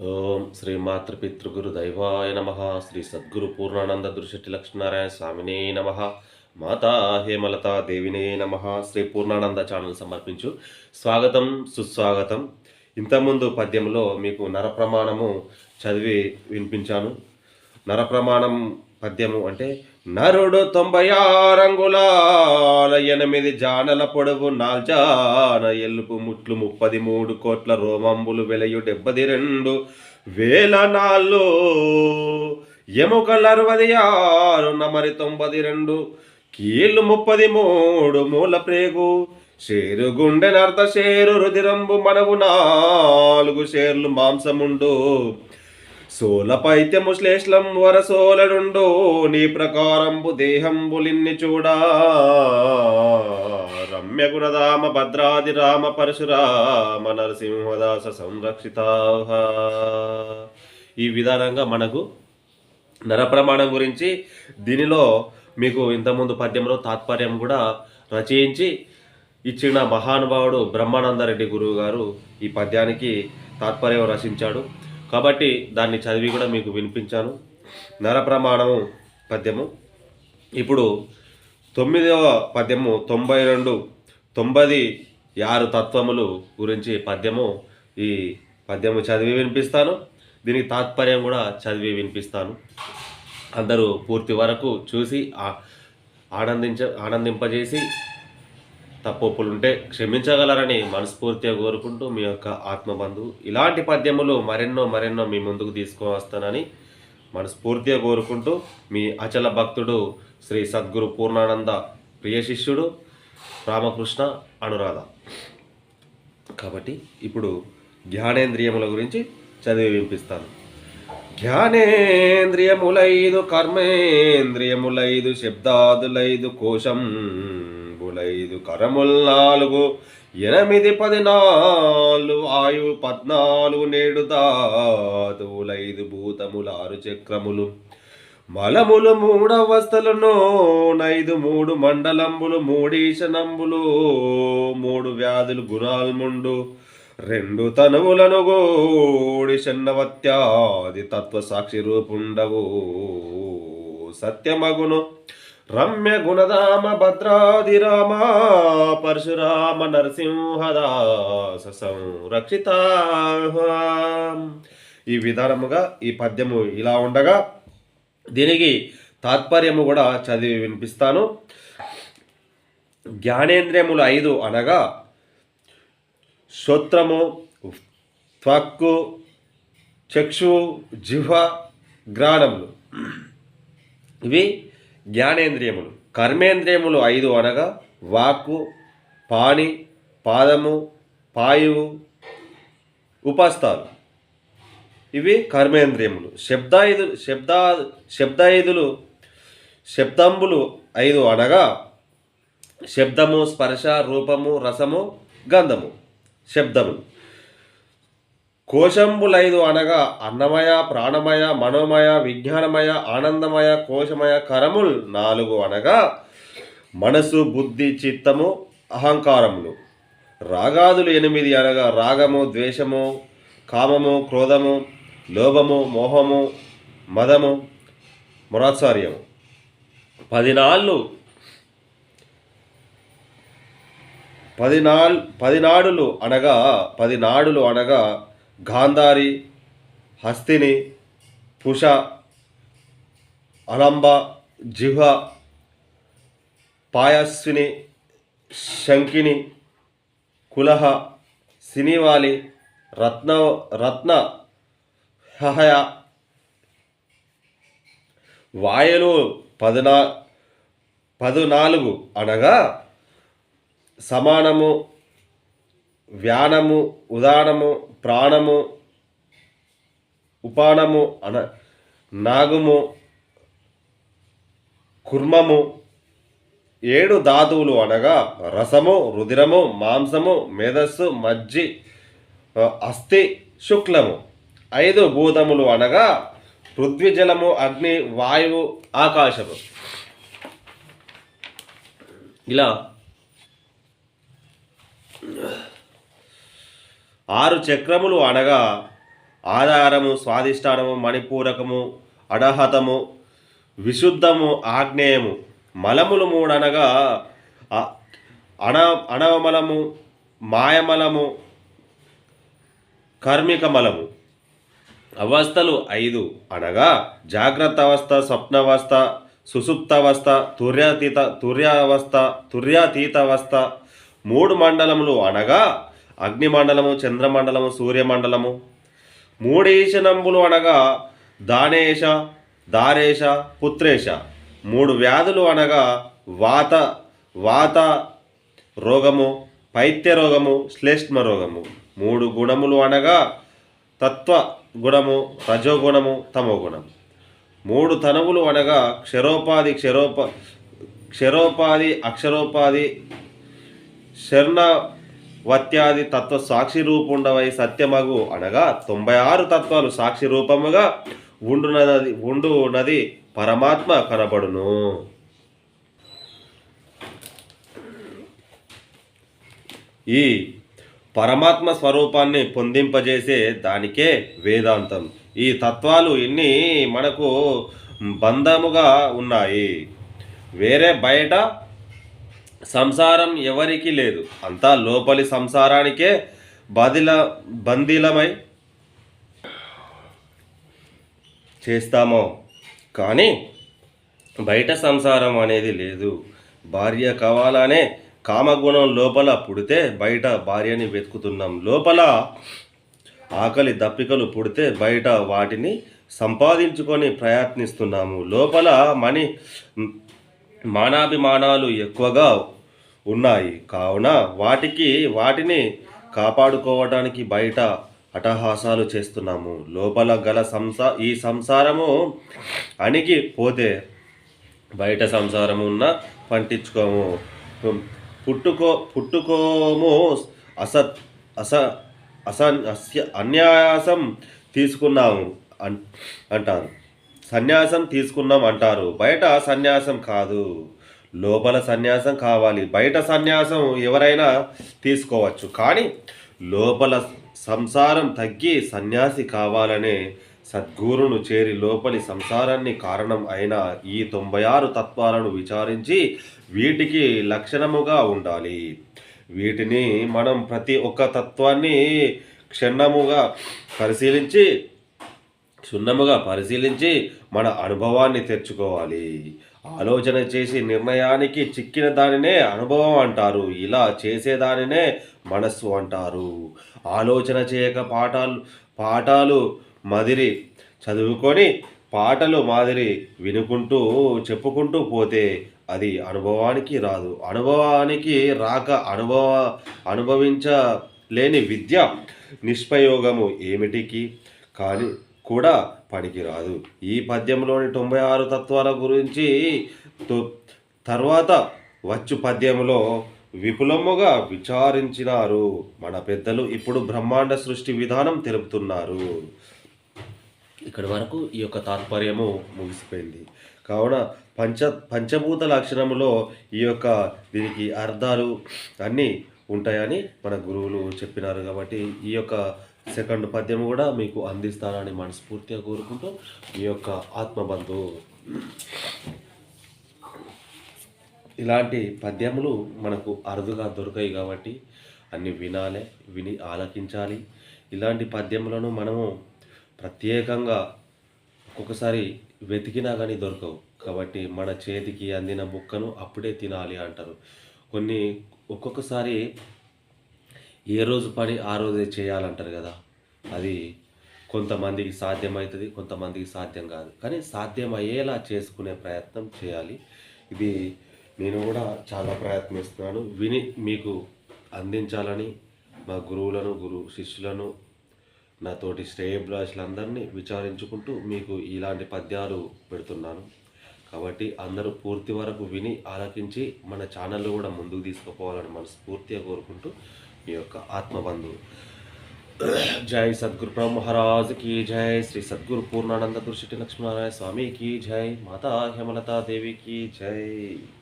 ఓం శ్రీ మాతృపితృగురు దైవాయ నమ. శ్రీ సద్గురు పూర్ణానంద దుర్శెట్టి లక్ష్మీనారాయణ స్వామినే నమ. మాతా హేమలతా దేవినే నమ. శ్రీ పూర్ణానంద ఛానల్ సమర్పించు. స్వాగతం సుస్వాగతం. ఇంతకుముందు పద్యంలో మీకు నరప్రమాణము చదివి వినిపించాను. నరప్రమాణం పద్యము అంటే నరుడు తొంభై ఆరంగుళాల ఎనిమిది జానల పొడవు నాల్జాన ఎల్లుపు ముట్లు ముప్పది మూడు కోట్ల రోమంబులు వెలయు డెబ్బది రెండు వేల నాళ్ళు. ఎముకలు అరవది ఆరు నమరి తొంభది రెండు కీళ్ళు ముప్పది మూడు మూల ప్రేగు షేరు గుండె నర్త షేరు రుదిరంబు మనవు నాలుగు షేర్లు మాంసముండు. సోల పైత్యము శ్లేష్లం వరసోలడుండు నీ ప్రకారంబు దేహంబులిన్ని చూడా. రమ్య గుణదామ భద్రాది రామ పరశురామ నరసింహదాస సంరక్షిత ఈ విధానంగా మనకు నరప్రమాణం గురించి దీనిలో మీకు ఇంతకుముందు పద్యంలో తాత్పర్యం కూడా రచయించి ఇచ్చిన మహానుభావుడు బ్రహ్మానందరెడ్డి గురువు గారు ఈ పద్యానికి తాత్పర్యం రచించాడు. కాబట్టి దాన్ని చదివి కూడా మీకు వినిపించాను. నరప్రమాణము పద్యము. ఇప్పుడు తొమ్మిదవ పద్యము తొంభై రెండు తొంభై ఆరు తత్వములు గురించి పద్యము. ఈ పద్యము చదివి వినిపిస్తాను. దీనికి తాత్పర్యం కూడా చదివి వినిపిస్తాను. అందరూ పూర్తి వరకు చూసి ఆనందించ ఆనందింపజేసి తప్పులు ఉంటే క్షమించగలరని మనస్ఫూర్తిగా కోరుకుంటూ మీ యొక్క ఆత్మబంధువు. ఇలాంటి పద్యములు మరెన్నో మరెన్నో మీ ముందుకు తీసుకువస్తానని మనస్ఫూర్తిగా కోరుకుంటూ మీ అచల భక్తుడు శ్రీ సద్గురు పూర్ణానంద ప్రియ శిష్యుడు రామకృష్ణ అనురాధ. కాబట్టి ఇప్పుడు జ్ఞానేంద్రియముల గురించి చదివి వినిపిస్తాను. జ్ఞానేంద్రియములైదు కర్మేంద్రియములైదు శబ్దాదులైదు కోశం కోశంబులైదు కరముల్ నాలుగు ఎనిమిది పదినాలు ఆయు పద్నాలుగు నేడు దాతువులైదు భూతములు ఆరు చక్రములు. మలములు మూడవస్థలను నైదు మూడు మండలంబులు మూడీశనంబులు మూడు వ్యాధులు గుణాల్ముండు. రెండు తనువులను గోడి చెన్నవత్యాది తత్వ సాక్షి రూపుండవు. సత్యమగును. రమ్య గుణధామ భద్రాది రామ పరశురామ నరసింహదాస సంరక్షిత. ఈ విధానముగా ఈ పద్యము ఇలా ఉండగా దీనికి తాత్పర్యము కూడా చదివి వినిపిస్తాను. జ్ఞానేంద్రియములు ఐదు అనగా శ్రోత్రము త్వక్కు చక్షు జిహ్వ గ్రాణములు ఇవి జ్ఞానేంద్రియములు. కర్మేంద్రియములు ఐదు అనగా వాక్కు పాణి పాదము పాయువు ఉపస్థాలు ఇవి కర్మేంద్రియములు. శబ్దాయుధు శబ్దా శబ్దాయుధులు శబ్దంబులు ఐదు అనగా శబ్దము స్పర్శ రూపము రసము గంధము. శబ్దములు. కోశంబులైదు అనగా అన్నమయ ప్రాణమయ మనోమయ విజ్ఞానమయ ఆనందమయ కోశమయ కరముల్ నాలుగు అనగా మనసు బుద్ధి చిత్తము అహంకారములు. రాగాదులు ఎనిమిది అనగా రాగము ద్వేషము కామము క్రోధము లోభము మోహము మదము మొరాత్సార్యము. పదినాళ్ళు పదినాల్ పదినాడులు అనగా పదినాడులు అనగా గాంధారి హస్తిని పుష అలంబ జిహ పాయస్విని శంకిని కులహ సినివాలి రత్న రత్న హహయ వాయులు పదునా పదునాలుగు అనగా సమానము వ్యానము ఉదానము ప్రాణము ఉపానము అన నాగుము కుర్మము ఏడు ధాతువులు అనగా రసము రుధిరము మాంసము మేధస్సు మజ్జి అస్థి శుక్లము. ఐదు భూతములు అనగా పృథ్వీజలము అగ్ని వాయువు ఆకాశము. ఇలా. ఆరు చక్రములు అనగా ఆధారము స్వాధిష్టానము మణిపూరకము అడహతము విశుద్ధము ఆగ్నేయము. మలములు మూడు అనగా అణ అణవమలము మాయమలము కర్మికమలము. అవస్థలు ఐదు అనగా జాగ్రత్త అవస్థ స్వప్నవస్థ సుసుప్తావస్థ తుర్యాతీత తుర్యావస్థ తుర్యాతీతవస్థ. మూడు మండలములు అనగా అగ్నిమండలము చంద్రమండలము సూర్యమండలము. మూడీశనంబులు అనగా దానేశ దారేశ పుత్రేశ. మూడు వ్యాధులు అనగా వాత వాత రోగము పైత్య రోగము శ్లేష్మ రోగము. మూడు గుణములు అనగా తత్వ గుణము రజోగుణము తమో గుణం మూడు తనవులు అనగా క్షరోపాధి క్షరోప క్షరోపాధి అక్షరోపాధి శర్ణ వత్యాది తత్వ సాక్షి రూపుండవై సత్యమగు అనగా తొంభై ఆరు తత్వాలు సాక్షి రూపముగా ఉండునది ఉండు పరమాత్మ కనబడును. ఈ పరమాత్మ స్వరూపాన్ని పొందింపజేసే దానికే వేదాంతం. ఈ తత్వాలు ఇన్ని మనకు బంధముగా ఉన్నాయి. వేరే బయట సంసారం ఎవరికి లేదు. అంతా లోపలి సంసారానికే బదిల బందీలమై చేస్తామో. కానీ బయట సంసారం అనేది లేదు. భార్య కావాలనే కామగుణం లోపల పుడితే బయట భార్యని వెతుకుతున్నాం. లోపల ఆకలి దప్పికలు పుడితే బయట వాటిని సంపాదించుకొని ప్రయత్నిస్తున్నాము. లోపల మనీ మానాభిమానాలు ఎక్కువగా ఉన్నాయి. కావున వాటికి వాటిని కాపాడుకోవడానికి బయట అటహాసాలు చేస్తున్నాము. లోపల గల సంసా ఈ సంసారము అణిగి పోతే బయట సంసారము ఉన్న పంటించుకోము. పుట్టుకో పుట్టుకోము అసత్ అస అస అస్య అన్యాసం తీసుకున్నాము అన్ అంటారు. సన్యాసం తీసుకున్నాం అంటారు. బయట సన్యాసం కాదు. లోపల సన్యాసం కావాలి. బయట సన్యాసం ఎవరైనా తీసుకోవచ్చు. కానీ లోపల సంసారం తగ్గి సన్యాసి కావాలనే సద్గురును చేరి లోపలి సంసారాన్ని కారణం అయిన ఈ తొంభై ఆరు తత్వాలను విచారించి వీటికి లక్షణముగా ఉండాలి. వీటిని మనం ప్రతి ఒక్క తత్వాన్ని క్షుణ్ణముగా పరిశీలించి క్షుణ్ణముగా పరిశీలించి మన అనుభవాన్ని తెచ్చుకోవాలి ఆలోచన చేసి నిర్ణయానికి చిక్కిన దానినే అనుభవం అంటారు. ఇలా చేసేదానినే మనస్సు అంటారు. ఆలోచన చేయక పాఠాలు పాఠాలు మదిరి చదువుకొని పాటలు మాదిరి వినుకుంటూ చెప్పుకుంటూ పోతే అది అనుభవానికి రాదు. అనుభవానికి రాక అనుభవ అనుభవించలేని విద్య నిష్పయోగము ఏమిటికి? కానీ కూడా పనికిరాదు. ఈ పద్యంలోని తొంభై ఆరు తత్వాల గురించి తర్వాత వచ్చు పద్యంలో విపులముగా విచారించినారు. మన పెద్దలు ఇప్పుడు బ్రహ్మాండ సృష్టి విధానం తెలుపుతున్నారు. ఇక్కడి వరకు ఈ యొక్క తాత్పర్యము ముగిసిపోయింది. కావున పంచ పంచభూత లక్షణములో ఈ యొక్క దీనికి అర్థాలు అన్నీ ఉంటాయని మన గురువులు చెప్పినారు కాబట్టి ఈ యొక్క సెకండ్ పద్యం కూడా మీకు అందిస్తానని మనస్ఫూర్తిగా కోరుకుంటూ ఈ యొక్క ఆత్మబంధు. ఇలాంటి పద్యములు మనకు అరుదుగా దొరకాయి కాబట్టి అన్ని వినాలి విని ఆలకించాలి. ఇలాంటి పద్యములను మనము ప్రత్యేకంగా ఒక్కొక్కసారి వెతికినా కానీ దొరకవు. కాబట్టి మన చేతికి అందిన ముక్కను అప్పుడే తినాలి అంటారు. కొన్ని ఒక్కొక్కసారి ఏ రోజు పని ఆ రోజే చేయాలంటారు కదా. అది కొంతమందికి సాధ్యమవుతుంది కొంతమందికి సాధ్యం కాదు. కానీ సాధ్యం అయ్యేలా చేసుకునే ప్రయత్నం చేయాలి. ఇది నేను కూడా చాలా ప్రయత్నిస్తున్నాను. విని మీకు అందించాలని మా గురువులను గురు శిష్యులను నా తోటి శ్రేయభిలాషులందరినీ విచారించుకుంటూ మీకు ఇలాంటి పద్యాలు పెడుతున్నాను. కాబట్టి అందరూ పూర్తి వరకు విని ఆలకించి మన ఛానల్లో కూడా ముందుకు తీసుకుపోవాలని మనస్ఫూర్తిగా కోరుకుంటూ आत्म बंधु। जय सद्गुर महाराज की जय। श्री सद्गुर पूर्णानंद गुजेटी लक्ष्मी नारायण स्वामी की जय। माता हेमलता देवी की जय।